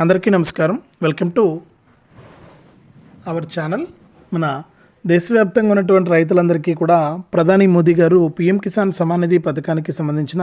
అందరికీ నమస్కారం. Welcome to our channel మన దేశవ్యాప్తంగా ఉన్నటువంటి రైతులందరికీ కూడా ప్రధాని మోదీ గారు పీఎం కిసాన్ సమాన్ నిధి పథకానికి సంబంధించిన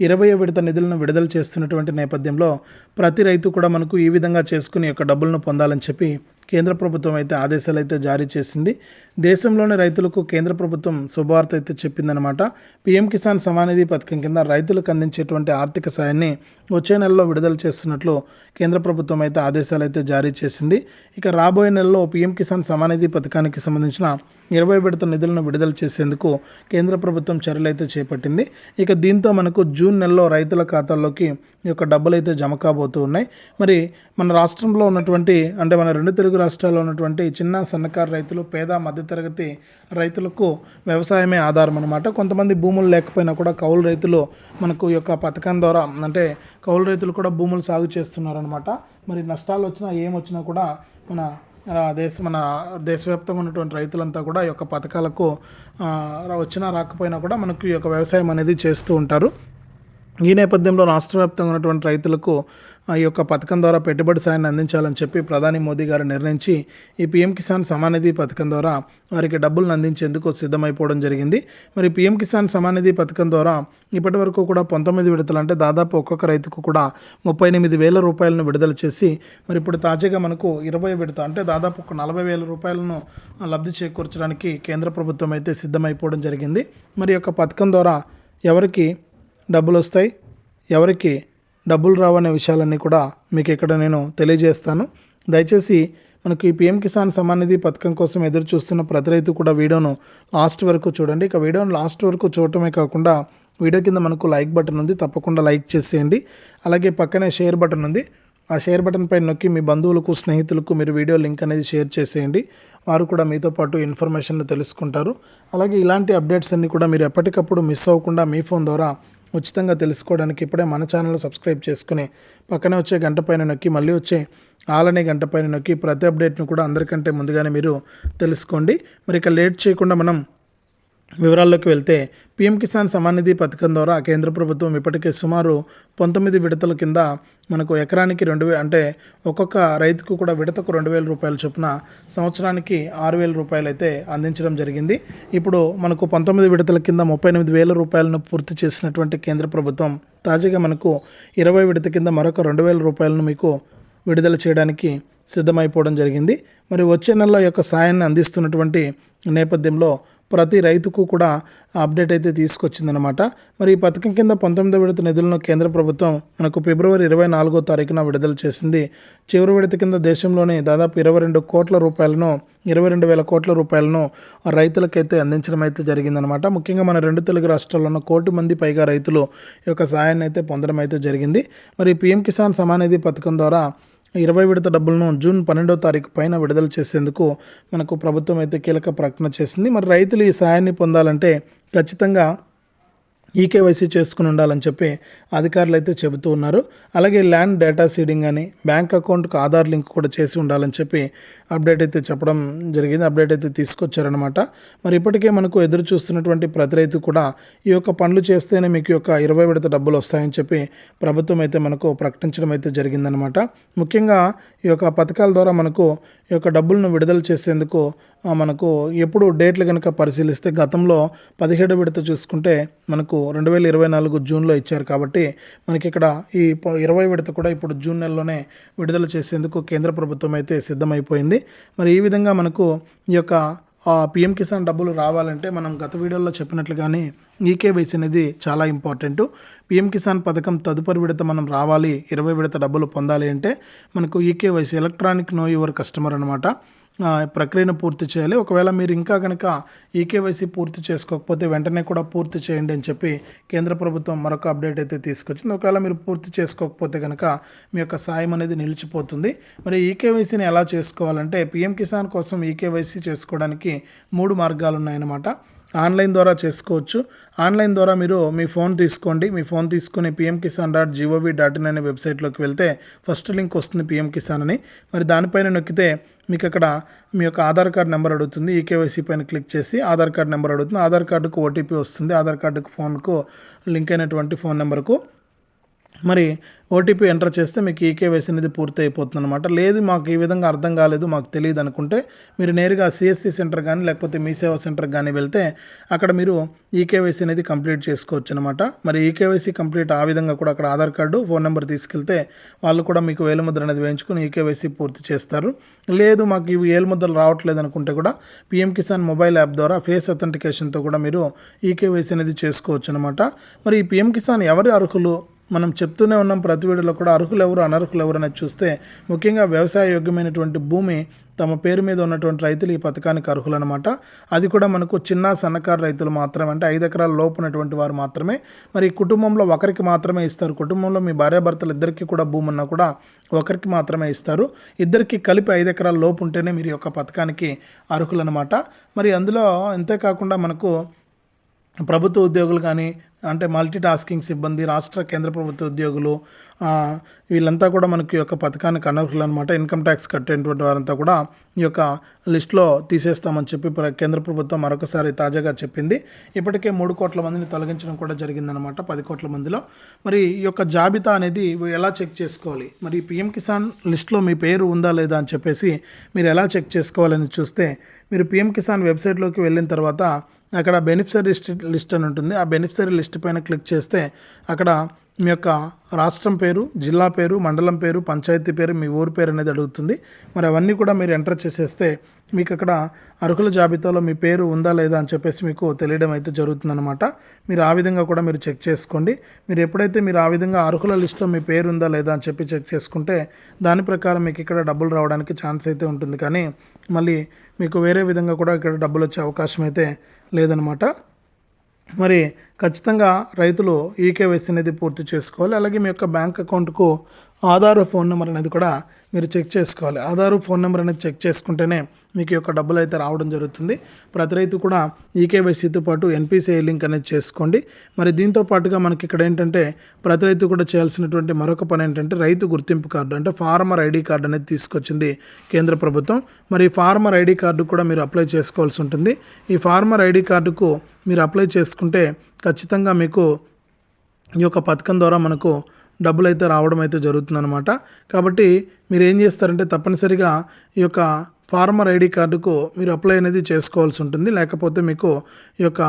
ఇరవై విడత నిధులను విడుదల చేస్తున్నటువంటి నేపథ్యంలో ప్రతి రైతు కూడా మనకు ఈ విధంగా చేసుకుని యొక్క డబ్బులను పొందాలని చెప్పి కేంద్ర ప్రభుత్వం అయితే ఆదేశాలు అయితే జారీ చేసింది. దేశంలోని రైతులకు కేంద్ర ప్రభుత్వం శుభవార్త అయితే చెప్పిందనమాట పీఎం కిసాన్ సమానిధి పథకం కింద రైతులకు అందించేటువంటి ఆర్థిక సాయాన్ని వచ్చే నెలలో విడుదల చేస్తున్నట్లు కేంద్ర ప్రభుత్వం అయితే ఆదేశాలు అయితే జారీ చేసింది. ఇక రాబోయే నెలలో పీఎం కిసాన్ సమానిధి పథకానికి సంబంధించిన ఇరవై విడత నిధులను విడుదల చేసేందుకు కేంద్ర ప్రభుత్వం చర్యలైతే చేపట్టింది. ఇక దీంతో మనకు జూన్ నెలలో రైతుల ఖాతాల్లోకి ఈ యొక్క డబ్బులు అయితే జమ కాబోతూ ఉన్నాయి. మరి మన రాష్ట్రంలో ఉన్నటువంటి అంటే మన రెండు తెలుగు రాష్ట్రాల్లో ఉన్నటువంటి చిన్న సన్నకారు రైతులు పేద మధ్యతరగతి రైతులకు వ్యవసాయమే ఆధారం అనమాట కొంతమంది భూములు లేకపోయినా కూడా కౌలు రైతులు మనకు ఈ యొక్క పథకం ద్వారా అంటే కౌలు రైతులు కూడా భూములు సాగు చేస్తున్నారనమాట మరి నష్టాలు వచ్చినా ఏమొచ్చినా కూడా మన దేశ మన దేశవ్యాప్తంగా ఉన్నటువంటి రైతులంతా కూడా ఈ యొక్క పథకాలకు వచ్చినా రాకపోయినా కూడా మనకు ఈ యొక్క వ్యవసాయం అనేది చేస్తూ ఉంటారు. ఈ నేపథ్యంలో రాష్ట్ర వ్యాప్తంగా ఉన్నటువంటి రైతులకు ఆ, ఈ యొక్క పథకం ద్వారా పెట్టుబడి సాయాన్ని అందించాలని చెప్పి ప్రధాని మోదీ గారు నిర్ణయించి ఈ పీఎం కిసాన్ సమానిధి పథకం ద్వారా వారికి డబ్బులను అందించేందుకు సిద్ధమైపోవడం జరిగింది. మరి పీఎం కిసాన్ సమానిధి పథకం ద్వారా ఇప్పటి వరకు కూడా పంతొమ్మిది విడతలు అంటే దాదాపు ఒక్కొక్క రైతుకు కూడా ముప్పై ఎనిమిది వేల రూపాయలను విడుదల చేసి మరి ఇప్పుడు తాజాగా మనకు ఇరవై విడత అంటే దాదాపు ఒక నలభై వేల రూపాయలను లబ్ధి చేకూర్చడానికి కేంద్ర ప్రభుత్వం అయితే సిద్ధమైపోవడం జరిగింది. మరి యొక్క పథకం ద్వారా ఎవరికి డబ్బులు వస్తాయి ఎవరికి డబ్బులు రావనే విషయాలన్నీ కూడా మీకు ఇక్కడ నేను తెలియజేస్తాను. దయచేసి మనకు ఈ పిఎం కిసాన్ సమాన్ నిధి పథకం కోసం ఎదురు చూస్తున్న ప్రతి రైతు కూడా వీడియోను లాస్ట్ వరకు చూడండి. ఇక వీడియోను లాస్ట్ వరకు చూడటమే కాకుండా వీడియో కింద మనకు లైక్ బటన్ ఉంది. తప్పకుండా లైక్ చేసేయండి. అలాగే పక్కనే షేర్ బటన్ ఉంది. ఆ షేర్ బటన్ పై నొక్కి మీ బంధువులకు స్నేహితులకు మీరు వీడియో లింక్ అనేది షేర్ చేసేయండి. వారు కూడా మీతో పాటు ఇన్ఫర్మేషన్ తెలుసుకుంటారు. అలాగే ఇలాంటి అప్డేట్స్ అన్నీ కూడా మీరు ఎప్పటికప్పుడు మిస్ అవ్వకుండా మీ ఫోన్ ద్వారా ఉచితంగా తెలుసుకోవడానికి ఇప్పుడే మన ఛానల్ సబ్స్క్రైబ్ చేసుకుని పక్కనే వచ్చే గంట పైన నొక్కి మళ్ళీ వచ్చే ఆలనే గంట పైన నొక్కి ప్రతి అప్డేట్ను కూడా అందరికంటే ముందుగానే మీరు తెలుసుకోండి. మరి ఇక లేట్ చేయకుండా మనం వివరాల్లోకి వెళ్తే పీఎం కిసాన్ సమాన్ నిధి పథకం ద్వారా కేంద్ర ప్రభుత్వం ఇప్పటికే సుమారు పంతొమ్మిది విడతల కింద మనకు ఎకరానికి రెండు వే అంటే ఒక్కొక్క రైతుకు కూడా విడతకు రెండు వేల రూపాయల చొప్పున సంవత్సరానికి ఆరు వేల రూపాయలు అయితే అందించడం జరిగింది. ఇప్పుడు మనకు పంతొమ్మిది విడతల కింద ముప్పై ఎనిమిది వేల రూపాయలను పూర్తి చేసినటువంటి కేంద్ర ప్రభుత్వం తాజాగా మనకు ఇరవై విడత కింద మరొక రెండు వేల రూపాయలను మీకు విడుదల చేయడానికి సిద్ధమైపోవడం జరిగింది. మరి వచ్చే నెలలో యొక్క సాయాన్ని అందిస్తున్నటువంటి నేపథ్యంలో ప్రతి రైతుకు కూడా అప్డేట్ అయితే తీసుకొచ్చిందనమాట మరి ఈ పథకం కింద పంతొమ్మిదో విడత నిధులను కేంద్ర ప్రభుత్వం మనకు ఫిబ్రవరి ఇరవై నాలుగో తారీఖున విడుదల చేసింది. చివరి విడత కింద దేశంలోని దాదాపు ఇరవై రెండు కోట్ల రూపాయలను ఇరవై రెండు వేల కోట్ల రూపాయలను రైతులకైతే అందించడం అయితే జరిగిందనమాట ముఖ్యంగా మన రెండు తెలుగు రాష్ట్రాల్లో ఉన్న కోటి మంది పైగా రైతులు ఈ యొక్క సాయాన్ని అయితే పొందడం అయితే జరిగింది. మరి పిఎం కిసాన్ సమానిధి పథకం ద్వారా ఇరవై విడత డబ్బులను జూన్ పన్నెండో తారీఖు పైన విడుదల చేసేందుకు మనకు ప్రభుత్వం అయితే కీలక ప్రకటన చేసింది. మరి రైతులు ఈ సహాయాన్ని పొందాలంటే ఖచ్చితంగా ఈకేవైసీ చేసుకుని ఉండాలని చెప్పి అధికారులు అయితే చెబుతూ ఉన్నారు. అలాగే ల్యాండ్ డేటా సీడింగ్ అని బ్యాంక్ అకౌంట్కు ఆధార్ లింక్ కూడా చేసి ఉండాలని చెప్పి అప్డేట్ అయితే చెప్పడం జరిగింది. అప్డేట్ అయితే తీసుకొచ్చారనమాట మరి ఇప్పటికే మనకు ఎదురు చూస్తున్నటువంటి ప్రతి రైతు కూడా ఈ యొక్క పనులు చేస్తేనే మీకు యొక్క ఇరవై విడత డబ్బులు వస్తాయని చెప్పి ప్రభుత్వం అయితే మనకు ప్రకటించడం అయితే జరిగిందనమాట ముఖ్యంగా ఈ యొక్క పథకాల ద్వారా మనకు ఈ యొక్క డబ్బులను విడుదల చేసేందుకు మనకు ఎప్పుడు డేట్లు కనుక పరిశీలిస్తే గతంలో పదిహేడు విడత చూసుకుంటే మనకు రెండు వేల ఇరవై నాలుగు జూన్లో ఇచ్చారు కాబట్టి మనకి ఇక్కడ ఈ ఇరవై విడత కూడా ఇప్పుడు జూన్ నెలలోనే విడుదల చేసేందుకు కేంద్ర ప్రభుత్వం అయితే సిద్ధమైపోయింది. మరి ఈ విధంగా మనకు ఈ యొక్క పిఎం కిసాన్ డబ్బులు రావాలంటే మనం గత వీడియోలో చెప్పినట్లుగానే ఈకేవైసీ అనేది చాలా ఇంపార్టెంట్. పిఎం కిసాన్ పథకం తదుపరి విడత మనం రావాలి ఇరవై విడత డబ్బులు పొందాలి అంటే మనకు eKYC electronic know your customer అనమాట ప్రక్రియను పూర్తి చేయాలి. ఒకవేళ మీరు ఇంకా కనుక ఈకేవైసీ పూర్తి చేసుకోకపోతే వెంటనే కూడా పూర్తి చేయండి అని చెప్పి కేంద్ర ప్రభుత్వం మరొక అప్డేట్ అయితే తీసుకొచ్చింది. ఒకవేళ మీరు పూర్తి చేసుకోకపోతే కనుక మీ యొక్క సాయం అనేది నిలిచిపోతుంది. మరి ఈకేవైసీని ఎలా చేసుకోవాలంటే పిఎం కిసాన్ కోసం ఈకేవైసీ చేసుకోవడానికి మూడు మార్గాలు ఉన్నాయన్నమాట ఆన్లైన్ ద్వారా చేసుకోవచ్చు. ఆన్లైన్ ద్వారా మీరు మీ ఫోన్ తీసుకోండి. మీ ఫోన్ తీసుకుని PM Kisan dot GOV dot in అనే వెబ్సైట్లోకి వెళ్తే ఫస్ట్ లింక్ వస్తుంది పిఎం కిసాన్ అని. మరి దానిపైన నొక్కితే మీకు అక్కడ మీ యొక్క ఆధార్ కార్డ్ నెంబర్ అడుగుతుంది. ఈకేవైసీ పైన క్లిక్ చేసి ఆధార్ కార్డ్ నెంబర్ అడుగుతుంది. ఆధార్ కార్డుకు ఓటీపీ వస్తుంది. ఆధార్ కార్డుకు ఫోన్కు లింక్ అయినటువంటి ఫోన్ నెంబర్కు మరి ఓటీపీ ఎంటర్ చేస్తే మీకు ఈకేవైసీ అనేది పూర్తి అయిపోతుంది అనమాట లేదు మాకు ఈ విధంగా అర్థం కాలేదు మాకు తెలియదు అనుకుంటే మీరు నేరుగా సిఎస్సి సెంటర్ కానీ లేకపోతే మీ సేవా సెంటర్ కానీ వెళ్తే అక్కడ మీరు ఈకేవైసీ అనేది కంప్లీట్ చేసుకోవచ్చు అనమాట మరి ఈకేవైసీ కంప్లీట్ ఆ విధంగా కూడా అక్కడ ఆధార్ కార్డు ఫోన్ నెంబర్ తీసుకెళ్తే వాళ్ళు కూడా మీకు వేలుముద్ర అనేది వేయించుకుని ఈకేవైసీ పూర్తి చేస్తారు. లేదు మాకు ఇవి ఏలుముద్రలు రావట్లేదు అనుకుంటే కూడా పిఎం కిసాన్ మొబైల్ యాప్ ద్వారా ఫేస్ అథెంటికేషన్తో కూడా మీరు ఈకేవైసీ అనేది చేసుకోవచ్చు అనమాట మరి ఈ పిఎం కిసాన్ ఎవరి అర్హులు? మనం చెప్తూనే ఉన్నాం ప్రతి వీడియోలో కూడా అర్హులు ఎవరు అనర్హులు ఎవరు అనేది చూస్తే ముఖ్యంగా వ్యవసాయ యోగ్యమైనటువంటి భూమి తమ పేరు మీద ఉన్నటువంటి రైతులు ఈ పథకానికి అర్హులు అనమాట అది కూడా మనకు చిన్న సన్నకారు రైతులు మాత్రమే అంటే ఐదు ఎకరాల లోపు ఉన్నటువంటి వారు మాత్రమే. మరి కుటుంబంలో ఒకరికి మాత్రమే ఇస్తారు. కుటుంబంలో మీ భార్యాభర్తలు ఇద్దరికి కూడా భూమి ఉన్నా కూడా ఒకరికి మాత్రమే ఇస్తారు. ఇద్దరికి కలిపి ఐదు ఎకరాల లోపు ఉంటేనే మీరు ఈ యొక్క పథకానికి అర్హులనమాట మరి అందులో అంతేకాకుండా మనకు ప్రభుత్వ ఉద్యోగులు కానీ అంటే మల్టీ టాస్కింగ్ సిబ్బంది రాష్ట్ర కేంద్ర ప్రభుత్వ ఉద్యోగులు వీళ్ళంతా కూడా మనకి ఈ యొక్క పథకానికి అనర్హులు అనమాట ఇన్కమ్ ట్యాక్స్ కట్టేటువంటి వారంతా కూడా ఈ యొక్క లిస్టులో తీసేస్తామని చెప్పి ప్ర- కేంద్ర ప్రభుత్వం మరొకసారి తాజాగా చెప్పింది. ఇప్పటికే మూడు కోట్ల మందిని తొలగించడం కూడా జరిగిందనమాట పది కోట్ల మందిలో. మరి ఈ యొక్క జాబితా అనేది ఎలా చెక్ చేసుకోవాలి? మరి పిఎం కిసాన్ లిస్ట్లో మీ పేరు ఉందా లేదా అని చెప్పేసి మీరు ఎలా చెక్ చేసుకోవాలని చూస్తే మీరు పిఎం కిసాన్ వెబ్సైట్లోకి వెళ్ళిన తర్వాత అక్కడ బెనిఫిషరీ లిస్ట్ లిస్ట్ అని ఉంటుంది. ఆ బెనిఫిషరీ లిస్ట్ పైన క్లిక్ చేస్తే అక్కడ మీ యొక్క రాష్ట్రం పేరు జిల్లా పేరు మండలం పేరు పంచాయతీ పేరు మీ ఊరు పేరు అనేది అడుగుతుంది. మరి అవన్నీ కూడా మీరు ఎంటర్ చేసేస్తే మీకు అక్కడ అర్హుల జాబితాలో మీ పేరు ఉందా లేదా అని చెప్పేసి మీకు తెలియడం అయితే జరుగుతుందన్నమాట. మీరు ఆ విధంగా కూడా మీరు చెక్ చేసుకోండి. మీరు ఎప్పుడైతే మీరు ఆ విధంగా అర్హుల లిస్టులో మీ పేరు ఉందా లేదా అని చెప్పి చెక్ చేసుకుంటే దాని ప్రకారం మీకు ఇక్కడ డబ్బులు రావడానికి ఛాన్స్ అయితే ఉంటుంది. కానీ మళ్ళీ మీకు వేరే విధంగా కూడా ఇక్కడ డబ్బులు వచ్చే అవకాశం అయితే లేదనమాట మరి ఖచ్చితంగా రైతులు ఈకేవైసీ అనేది పూర్తి చేసుకోవాలి. అలాగే మీ యొక్క బ్యాంక్ అకౌంట్కు ఆధార్ ఫోన్ నెంబర్ అనేది కూడా మీరు చెక్ చేసుకోవాలి. ఆధార్ ఫోన్ నెంబర్ అనేది చెక్ చేసుకుంటేనే మీకు యొక్క డబ్బులు అయితే రావడం జరుగుతుంది. ప్రతి రైతు కూడా ఈకేవైసీతో పాటు ఎన్పిసిఐ లింక్ అనేది చేసుకోండి. మరి దీంతో పాటుగా మనకి ఇక్కడ ఏంటంటే ప్రతి రైతు కూడా చేయాల్సినటువంటి మరొక పని ఏంటంటే రైతు గుర్తింపు కార్డు అంటే ఫార్మర్ ఐడి కార్డు అనేది తీసుకొచ్చింది కేంద్ర ప్రభుత్వం. మరి ఈ ఫార్మర్ ఐడి కార్డు కూడా మీరు అప్లై చేసుకోవాల్సి ఉంటుంది. ఈ ఫార్మర్ ఐడి కార్డుకు మీరు అప్లై చేసుకుంటే ఖచ్చితంగా మీకు ఈ యొక్క పథకం ద్వారా మనకు డబ్బులు అయితే రావడం అయితే జరుగుతుందనమాట కాబట్టి మీరు ఏం చేస్తారంటే తప్పనిసరిగా ఈ యొక్క ఫార్మర్ ఐడి కార్డుకు మీరు అప్లై అనేది చేసుకోవాల్సి ఉంటుంది. లేకపోతే మీకు ఈ యొక్క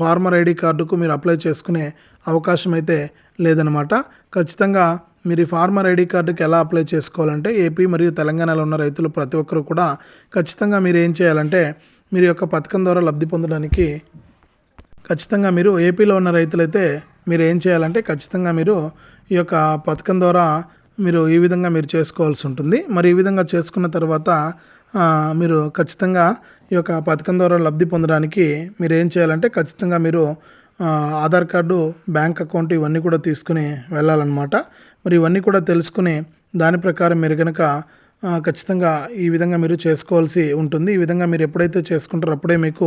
ఫార్మర్ ఐడి కార్డుకు మీరు అప్లై చేసుకునే అవకాశం అయితే లేదనమాట ఖచ్చితంగా మీరు ఈ ఫార్మర్ ఐడి కార్డుకి ఎలా అప్లై చేసుకోవాలంటే ఏపీ మరియు తెలంగాణలో ఉన్న రైతులు ప్రతి ఒక్కరు కూడా ఖచ్చితంగా మీరు ఏం చేయాలంటే మీరు యొక్క పథకం ద్వారా లబ్ధి పొందడానికి ఖచ్చితంగా మీరు ఏపీలో ఉన్న రైతులైతే మీరు ఏం చేయాలంటే ఖచ్చితంగా మీరు ఈ యొక్క పథకం ద్వారా మీరు ఈ విధంగా మీరు చేసుకోవాల్సి ఉంటుంది. మరి ఈ విధంగా చేసుకున్న తర్వాత మీరు ఖచ్చితంగా ఈ యొక్క పథకం ద్వారా లబ్ధి పొందడానికి మీరు ఏం చేయాలంటే ఖచ్చితంగా మీరు ఆధార్ కార్డు బ్యాంక్ అకౌంట్ ఇవన్నీ కూడా తీసుకుని వెళ్ళాలన్నమాట. మరి ఇవన్నీ కూడా తెలుసుకుని దాని ప్రకారం మీరు కనుక ఖచ్చితంగా ఈ విధంగా మీరు చేసుకోవాల్సి ఉంటుంది. ఈ విధంగా మీరు ఎప్పుడైతే చేసుకుంటారో అప్పుడే మీకు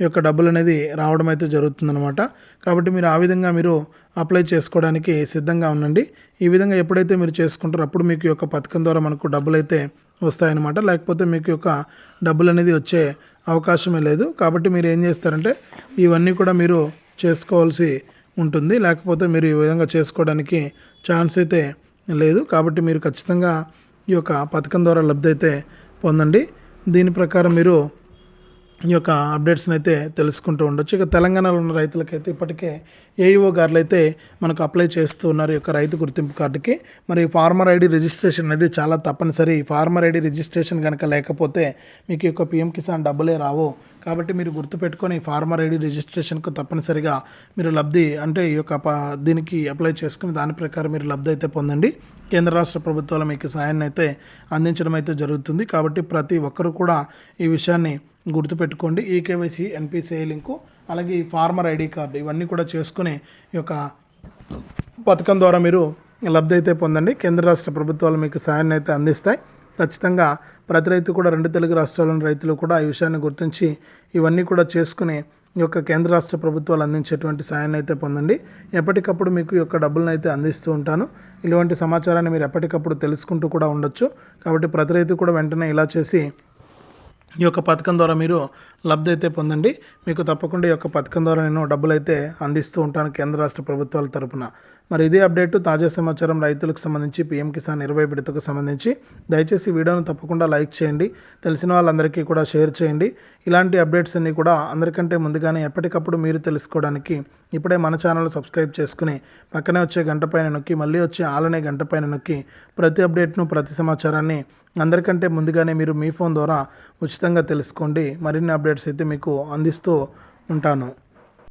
ఈ యొక్క డబ్బులు అనేది రావడం అయితే జరుగుతుందన్నమాట. కాబట్టి మీరు ఆ విధంగా మీరు అప్లై చేసుకోవడానికి సిద్ధంగా ఉండండి. ఈ విధంగా ఎప్పుడైతే మీరు చేసుకుంటారో అప్పుడు మీకు ఈ యొక్క పథకం ద్వారా మనకు డబ్బులు అయితే వస్తాయన్నమాట. లేకపోతే మీకు యొక్క డబ్బులు అనేది వచ్చే అవకాశమే లేదు. కాబట్టి మీరు ఏం చేస్తారంటే ఇవన్నీ కూడా మీరు చేసుకోవాల్సి ఉంటుంది. లేకపోతే మీరు ఈ విధంగా చేసుకోవడానికి ఛాన్స్ అయితే లేదు. కాబట్టి మీరు ఖచ్చితంగా ఈ యొక్క పథకం ద్వారా లబ్ధి అయితే పొందండి. దీని ప్రకారం మీరు ఈ యొక్క అప్డేట్స్ని అయితే తెలుసుకుంటూ ఉండొచ్చు. ఇక తెలంగాణలో ఉన్న రైతులకైతే ఇప్పటికే ఏఈఓ గారులు అయితే మనకు అప్లై చేస్తూ ఉన్నారు ఈ యొక్క రైతు గుర్తింపు కార్డుకి. మరి ఫార్మర్ ఐడి రిజిస్ట్రేషన్ అనేది చాలా తప్పనిసరి. ఫార్మర్ ఐడి రిజిస్ట్రేషన్ కనుక లేకపోతే మీకు యొక్క పిఎం కిసాన్ డబ్బులే రావు. కాబట్టి మీరు గుర్తుపెట్టుకొని ఫార్మర్ ఐడి రిజిస్ట్రేషన్కు తప్పనిసరిగా మీరు లబ్ధి అంటే ఈ యొక్క దీనికి అప్లై చేసుకుని దాని ప్రకారం మీరు లబ్ధి అయితే పొందండి. కేంద్ర రాష్ట్ర ప్రభుత్వాలు మీకు సాయాన్ని అయితే అందించడం అయితే జరుగుతుంది. కాబట్టి ప్రతి ఒక్కరు కూడా ఈ విషయాన్ని గుర్తుపెట్టుకోండి. ఈకేవైసీ ఎన్పిసిఐ లింకు అలాగే ఈ ఫార్మర్ ఐడి కార్డు ఇవన్నీ కూడా చేసుకుని ఈ యొక్క పథకం ద్వారా మీరు లబ్ధి అయితే పొందండి. కేంద్ర రాష్ట్ర ప్రభుత్వాలు మీకు సాయాన్ని అయితే అందిస్తాయి. ఖచ్చితంగా ప్రతి రైతు కూడా రెండు తెలుగు రాష్ట్రాల్లోని రైతులు కూడా ఈ విషయాన్ని గుర్తించి ఇవన్నీ కూడా చేసుకుని ఈ యొక్క కేంద్ర రాష్ట్ర ప్రభుత్వాలు అందించేటువంటి సాయాన్ని అయితే పొందండి. ఎప్పటికప్పుడు మీకు ఈ యొక్క డబ్బులను అయితే అందిస్తూ ఉంటాను. ఇలాంటి సమాచారాన్ని మీరు ఎప్పటికప్పుడు తెలుసుకుంటూ కూడా ఉండొచ్చు. కాబట్టి ప్రతి రైతు కూడా వెంటనే ఇలా చేసి ఈ యొక్క పథకం ద్వారా మీరు లబ్ధి అయితే పొందండి. మీకు తప్పకుండా ఈ యొక్క పథకం ద్వారా నేను డబ్బులు అయితే అందిస్తూ ఉంటాను కేంద్ర రాష్ట్ర ప్రభుత్వాల తరపున. మరి ఇదే అప్డేట్ తాజా సమాచారం రైతులకు సంబంధించి పీఎం కిసాన్ ఇరవై విడతకు సంబంధించి. దయచేసి వీడియోను తప్పకుండా లైక్ చేయండి. తెలిసిన వాళ్ళందరికీ కూడా షేర్ చేయండి. ఇలాంటి అప్డేట్స్ అన్నీ కూడా అందరికంటే ముందుగానే ఎప్పటికప్పుడు మీరు తెలుసుకోవడానికి ఇప్పుడే మన ఛానల్ సబ్స్క్రైబ్ చేసుకుని పక్కనే వచ్చే గంట పైన నొక్కి మళ్ళీ వచ్చే ఆలనే గంట పైన నొక్కి ప్రతి అప్డేట్ను ప్రతి సమాచారాన్ని అందరికంటే ముందుగానే మీరు మీ ఫోన్ ద్వారా ఉచితంగా తెలుసుకోండి. మరిన్ని అప్డేట్ అప్డేట్స్ అయితే మీకు అందిస్తూ ఉంటాను.